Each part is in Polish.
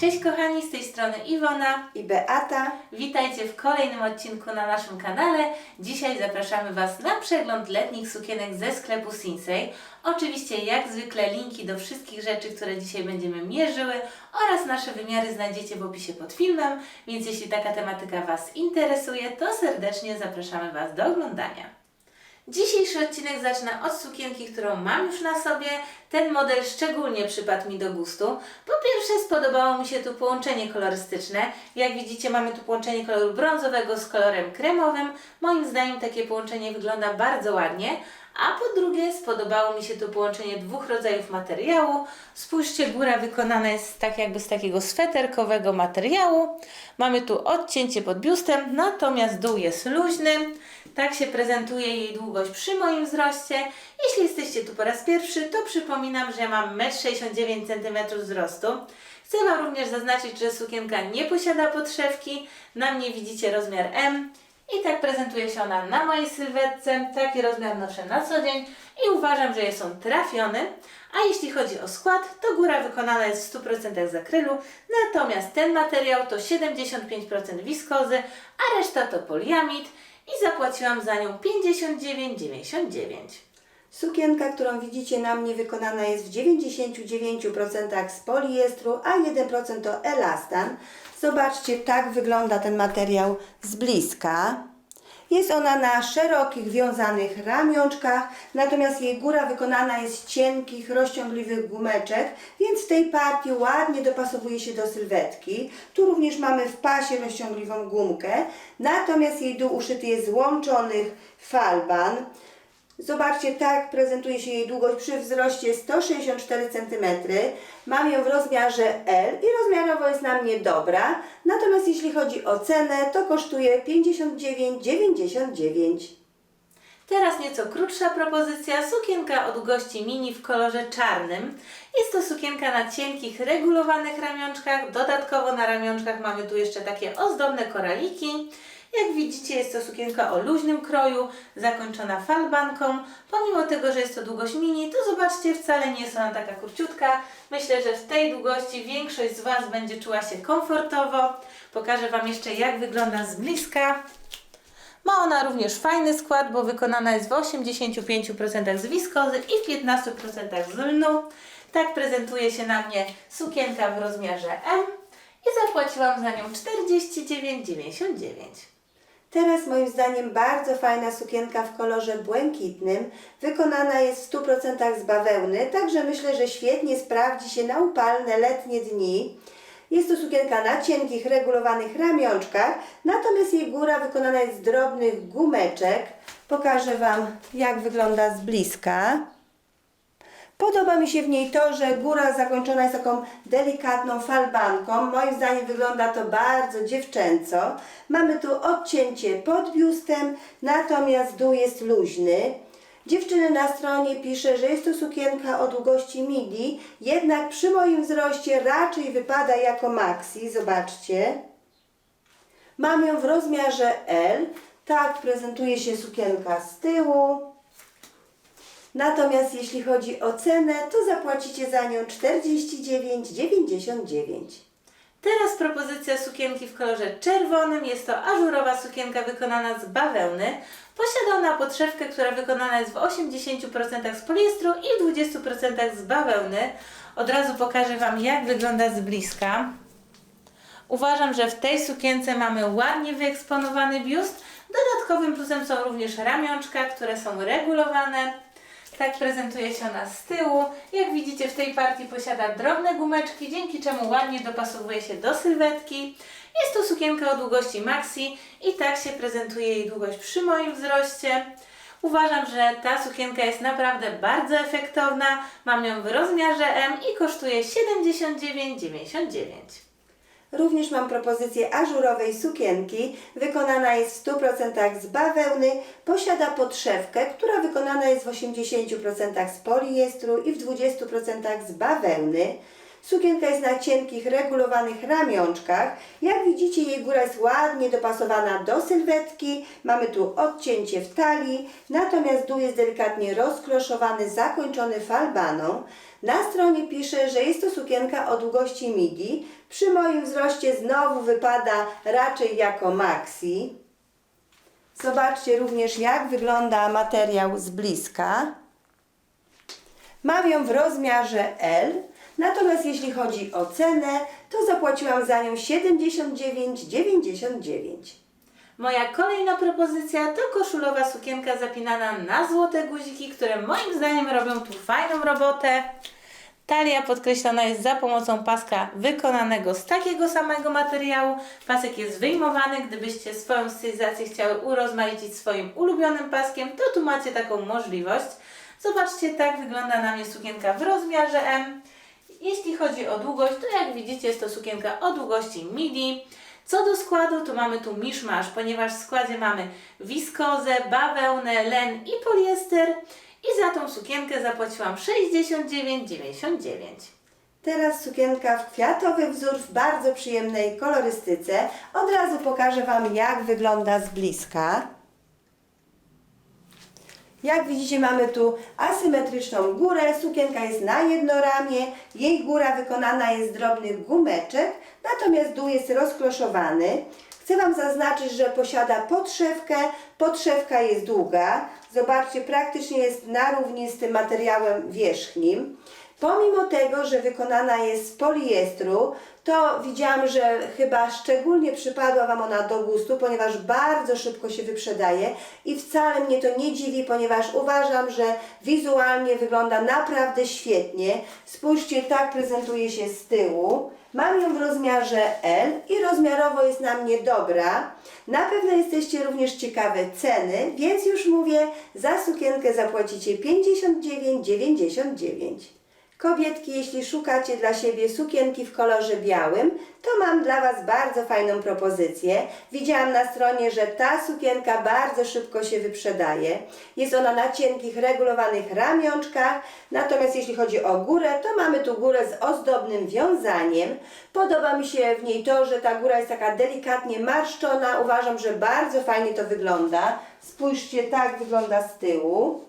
Cześć kochani, z tej strony Iwona. i Beata. Witajcie w kolejnym odcinku na naszym kanale. Dzisiaj zapraszamy Was na przegląd letnich sukienek ze sklepu Sinsei. Oczywiście jak zwykle linki do wszystkich rzeczy, które dzisiaj będziemy mierzyły oraz nasze wymiary znajdziecie w opisie pod filmem, więc jeśli taka tematyka Was interesuje, to serdecznie zapraszamy Was do oglądania. Dzisiejszy odcinek zacznę od sukienki, którą mam już na sobie. Ten model szczególnie przypadł mi do gustu. Po pierwsze spodobało mi się tu połączenie kolorystyczne. Jak widzicie mamy tu połączenie koloru brązowego z kolorem kremowym. Moim zdaniem takie połączenie wygląda bardzo ładnie. A po drugie spodobało mi się tu połączenie dwóch rodzajów materiału. Spójrzcie, góra wykonana jest tak jakby z takiego sweterkowego materiału. Mamy tu odcięcie pod biustem, natomiast dół jest luźny. Tak się prezentuje jej długość przy moim wzroście. Jeśli jesteście tu po raz pierwszy, to przypominam, że ja mam 1,69 cm wzrostu. Chcę Wam również zaznaczyć, że sukienka nie posiada podszewki. Na mnie widzicie rozmiar M. I tak prezentuje się ona na mojej sylwetce. Taki rozmiar noszę na co dzień i uważam, że jest on trafiony. A jeśli chodzi o skład, to góra wykonana jest w 100% z akrylu, natomiast ten materiał to 75% wiskozy, a reszta to poliamid i zapłaciłam za nią 59,99. Sukienka, którą widzicie na mnie, wykonana jest w 99% z poliestru, a 1% to elastan. Zobaczcie, tak wygląda ten materiał z bliska. Jest ona na szerokich, wiązanych ramionczkach, natomiast jej góra wykonana jest z cienkich, rozciągliwych gumeczek, więc w tej partii ładnie dopasowuje się do sylwetki. Tu również mamy w pasie rozciągliwą gumkę, natomiast jej dół uszyty jest z łączonych falban. Zobaczcie, tak prezentuje się jej długość przy wzroście 164 cm. Mam ją w rozmiarze L i rozmiarowo jest na mnie dobra. Natomiast jeśli chodzi o cenę, to kosztuje 59,99. Teraz nieco krótsza propozycja, sukienka o długości mini w kolorze czarnym. Jest to sukienka na cienkich, regulowanych ramionczkach. Dodatkowo na ramionczkach mamy tu jeszcze takie ozdobne koraliki. Jak widzicie jest to sukienka o luźnym kroju, zakończona falbanką. Pomimo tego, że jest to długość mini, to zobaczcie, wcale nie jest ona taka króciutka. Myślę, że w tej długości większość z Was będzie czuła się komfortowo. Pokażę Wam jeszcze jak wygląda z bliska. Ma ona również fajny skład, bo wykonana jest w 85% z wiskozy i w 15% z lnu. Tak prezentuje się na mnie sukienka w rozmiarze M i zapłaciłam za nią 49,99. Teraz moim zdaniem bardzo fajna sukienka w kolorze błękitnym. Wykonana jest w 100% z bawełny, także myślę, że świetnie sprawdzi się na upalne letnie dni. Jest to sukienka na cienkich, regulowanych ramionczkach, natomiast jej góra wykonana jest z drobnych gumeczek. Pokażę Wam, jak wygląda z bliska. Podoba mi się w niej to, że góra zakończona jest taką delikatną falbanką. Moim zdaniem wygląda to bardzo dziewczęco. Mamy tu odcięcie pod biustem, natomiast dół jest luźny. Dziewczyny na stronie pisze, że jest to sukienka o długości midi, jednak przy moim wzroście raczej wypada jako maxi. Zobaczcie. Mam ją w rozmiarze L. Tak prezentuje się sukienka z tyłu. Natomiast jeśli chodzi o cenę, to zapłacicie za nią 49,99. Teraz propozycja sukienki w kolorze czerwonym. Jest to ażurowa sukienka wykonana z bawełny. Posiada ona podszewkę, która wykonana jest w 80% z poliestru i w 20% z bawełny. Od razu pokażę Wam, jak wygląda z bliska. Uważam, że w tej sukience mamy ładnie wyeksponowany biust. Dodatkowym plusem są również ramionczka, które są regulowane. Tak prezentuje się ona z tyłu. Jak widzicie w tej partii posiada drobne gumeczki, dzięki czemu ładnie dopasowuje się do sylwetki. Jest to sukienka o długości maxi i tak się prezentuje jej długość przy moim wzroście. Uważam, że ta sukienka jest naprawdę bardzo efektowna. Mam ją w rozmiarze M i kosztuje 79,99. Również mam propozycję ażurowej sukienki. Wykonana jest w 100% z bawełny. Posiada podszewkę, która wykonana jest w 80% z poliestru i w 20% z bawełny. Sukienka jest na cienkich, regulowanych ramionczkach. Jak widzicie, jej góra jest ładnie dopasowana do sylwetki. Mamy tu odcięcie w talii, natomiast dół jest delikatnie rozkloszowany, zakończony falbaną. Na stronie pisze, że jest to sukienka o długości midi. Przy moim wzroście znowu wypada raczej jako maxi. Zobaczcie również, jak wygląda materiał z bliska. Mam ją w rozmiarze L, natomiast jeśli chodzi o cenę, to zapłaciłam za nią 79,99. Moja kolejna propozycja to koszulowa sukienka zapinana na złote guziki, które moim zdaniem robią tu fajną robotę. Talia podkreślona jest za pomocą paska wykonanego z takiego samego materiału. Pasek jest wyjmowany. Gdybyście swoją stylizację chciały urozmaicić swoim ulubionym paskiem, to tu macie taką możliwość. Zobaczcie, tak wygląda na mnie sukienka w rozmiarze M. Jeśli chodzi o długość, to jak widzicie jest to sukienka o długości midi. Co do składu, to mamy tu miszmasz, ponieważ w składzie mamy wiskozę, bawełnę, len i poliester. I za tą sukienkę zapłaciłam 69,99. Teraz sukienka w kwiatowy wzór w bardzo przyjemnej kolorystyce. Od razu pokażę Wam, jak wygląda z bliska. Jak widzicie, mamy tu asymetryczną górę. Sukienka jest na jedno ramię. Jej góra wykonana jest z drobnych gumeczek, natomiast dół jest rozkloszowany. Chcę Wam zaznaczyć, że posiada podszewkę. Podszewka jest długa. Zobaczcie, praktycznie jest na równi z tym materiałem wierzchnim. Pomimo tego, że wykonana jest z poliestru, to widziałam, że chyba szczególnie przypadła Wam ona do gustu, ponieważ bardzo szybko się wyprzedaje i wcale mnie to nie dziwi, ponieważ uważam, że wizualnie wygląda naprawdę świetnie. Spójrzcie, tak prezentuje się z tyłu. Mam ją w rozmiarze L i rozmiarowo jest na mnie dobra. Na pewno jesteście również ciekawe ceny, więc już mówię, za sukienkę zapłacicie 59,99. Kobietki, jeśli szukacie dla siebie sukienki w kolorze białym, to mam dla Was bardzo fajną propozycję. Widziałam na stronie, że ta sukienka bardzo szybko się wyprzedaje. Jest ona na cienkich, regulowanych ramionczkach. Natomiast jeśli chodzi o górę, to mamy tu górę z ozdobnym wiązaniem. Podoba mi się w niej to, że ta góra jest taka delikatnie marszczona. Uważam, że bardzo fajnie to wygląda. Spójrzcie, tak wygląda z tyłu.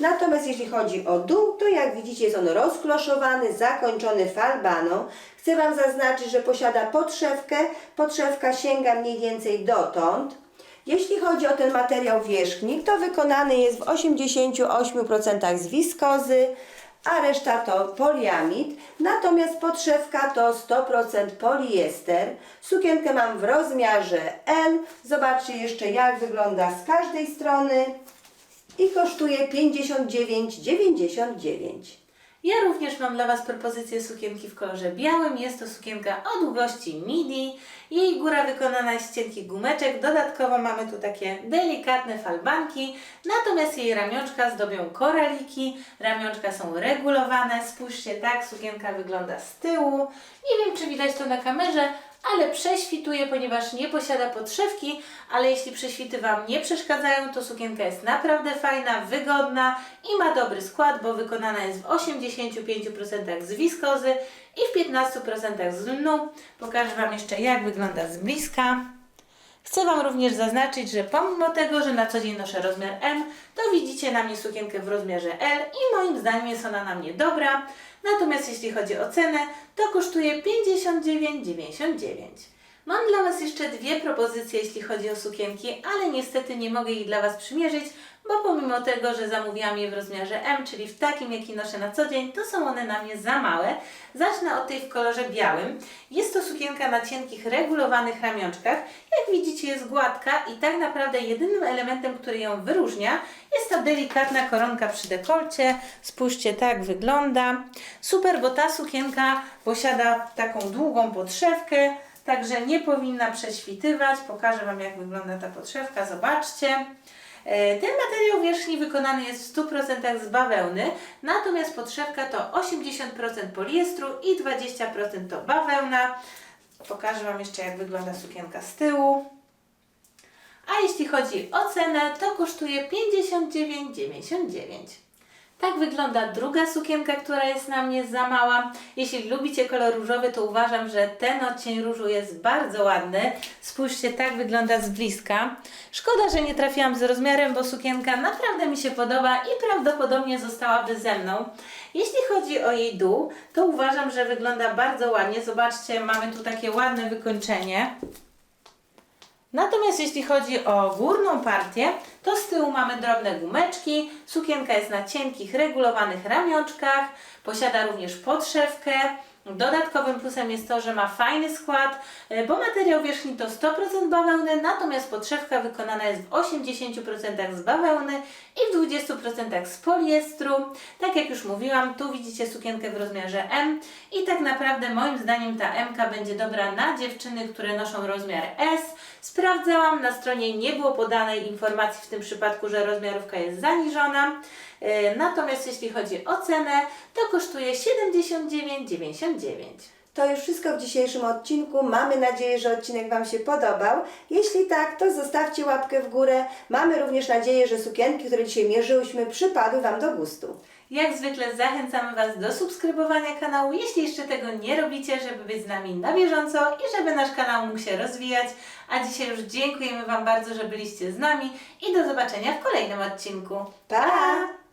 Natomiast jeśli chodzi o dół, to jak widzicie jest on rozkloszowany, zakończony falbaną. Chcę Wam zaznaczyć, że posiada podszewkę. Podszewka sięga mniej więcej dotąd. Jeśli chodzi o ten materiał wierzchnik, to wykonany jest w 88% z wiskozy, a reszta to poliamid. Natomiast podszewka to 100% poliester. Sukienkę mam w rozmiarze L. Zobaczcie jeszcze jak wygląda z każdej strony i kosztuje 59,99. Ja również mam dla Was propozycję sukienki w kolorze białym. Jest to sukienka o długości midi. Jej góra wykonana z cienkich gumeczek. Dodatkowo mamy tu takie delikatne falbanki. Natomiast jej ramionczka zdobią koraliki. Ramionczka są regulowane. Spójrzcie, tak sukienka wygląda z tyłu. Nie wiem, czy widać to na kamerze, ale prześwituje, ponieważ nie posiada podszewki, ale jeśli prześwity Wam nie przeszkadzają, to sukienka jest naprawdę fajna, wygodna i ma dobry skład, bo wykonana jest w 85% z wiskozy i w 15% z lnu. Pokażę Wam jeszcze jak wygląda z bliska. Chcę Wam również zaznaczyć, że pomimo tego, że na co dzień noszę rozmiar M, to widzicie na mnie sukienkę w rozmiarze L i moim zdaniem jest ona na mnie dobra. Natomiast jeśli chodzi o cenę, to kosztuje 59,99. Mam dla Was jeszcze dwie propozycje, jeśli chodzi o sukienki, ale niestety nie mogę ich dla Was przymierzyć, bo pomimo tego, że zamówiłam je w rozmiarze M, czyli w takim, jaki noszę na co dzień, to są one na mnie za małe. Zacznę od tej w kolorze białym. Jest to sukienka na cienkich, regulowanych ramionczkach. Jak widzicie jest gładka i tak naprawdę jedynym elementem, który ją wyróżnia jest ta delikatna koronka przy dekolcie. Spójrzcie, tak wygląda. Super, bo ta sukienka posiada taką długą podszewkę, Także nie powinna prześwitywać. Pokażę Wam, jak wygląda ta podszewka. Zobaczcie. E, Ten materiał wierzchni wykonany jest w 100% z bawełny, natomiast podszewka to 80% poliestru i 20% to bawełna. Pokażę Wam jeszcze, jak wygląda sukienka z tyłu. A jeśli chodzi o cenę, to kosztuje 59,99. Tak wygląda druga sukienka, która jest na mnie za mała. Jeśli lubicie kolor różowy, to uważam, że ten odcień różu jest bardzo ładny. Spójrzcie, tak wygląda z bliska. Szkoda, że nie trafiłam z rozmiarem, bo sukienka naprawdę mi się podoba i prawdopodobnie zostałaby ze mną. Jeśli chodzi o jej dół, to uważam, że wygląda bardzo ładnie. Zobaczcie, mamy tu takie ładne wykończenie. Natomiast jeśli chodzi o górną partię, to z tyłu mamy drobne gumeczki, sukienka jest na cienkich, regulowanych ramionczkach, posiada również podszewkę. Dodatkowym plusem jest to, że ma fajny skład, e, bo materiał wierzchni to 100% bawełny, natomiast podszewka wykonana jest w 80% z bawełny i w 20% z poliestru. Tak jak już mówiłam, tu widzicie sukienkę w rozmiarze M i tak naprawdę moim zdaniem ta M będzie dobra na dziewczyny, które noszą rozmiar S. Sprawdzałam, na stronie nie było podanej informacji w tym przypadku, że rozmiarówka jest zaniżona. E, Natomiast jeśli chodzi o cenę, to kosztuje 79,99. To już wszystko w dzisiejszym odcinku. Mamy nadzieję, że odcinek Wam się podobał. Jeśli tak, to zostawcie łapkę w górę. Mamy również nadzieję, że sukienki, które dzisiaj mierzyłyśmy, przypadły Wam do gustu. Jak zwykle zachęcamy Was do subskrybowania kanału, jeśli jeszcze tego nie robicie, żeby być z nami na bieżąco i żeby nasz kanał mógł się rozwijać. A dzisiaj już dziękujemy Wam bardzo, że byliście z nami i do zobaczenia w kolejnym odcinku. Pa!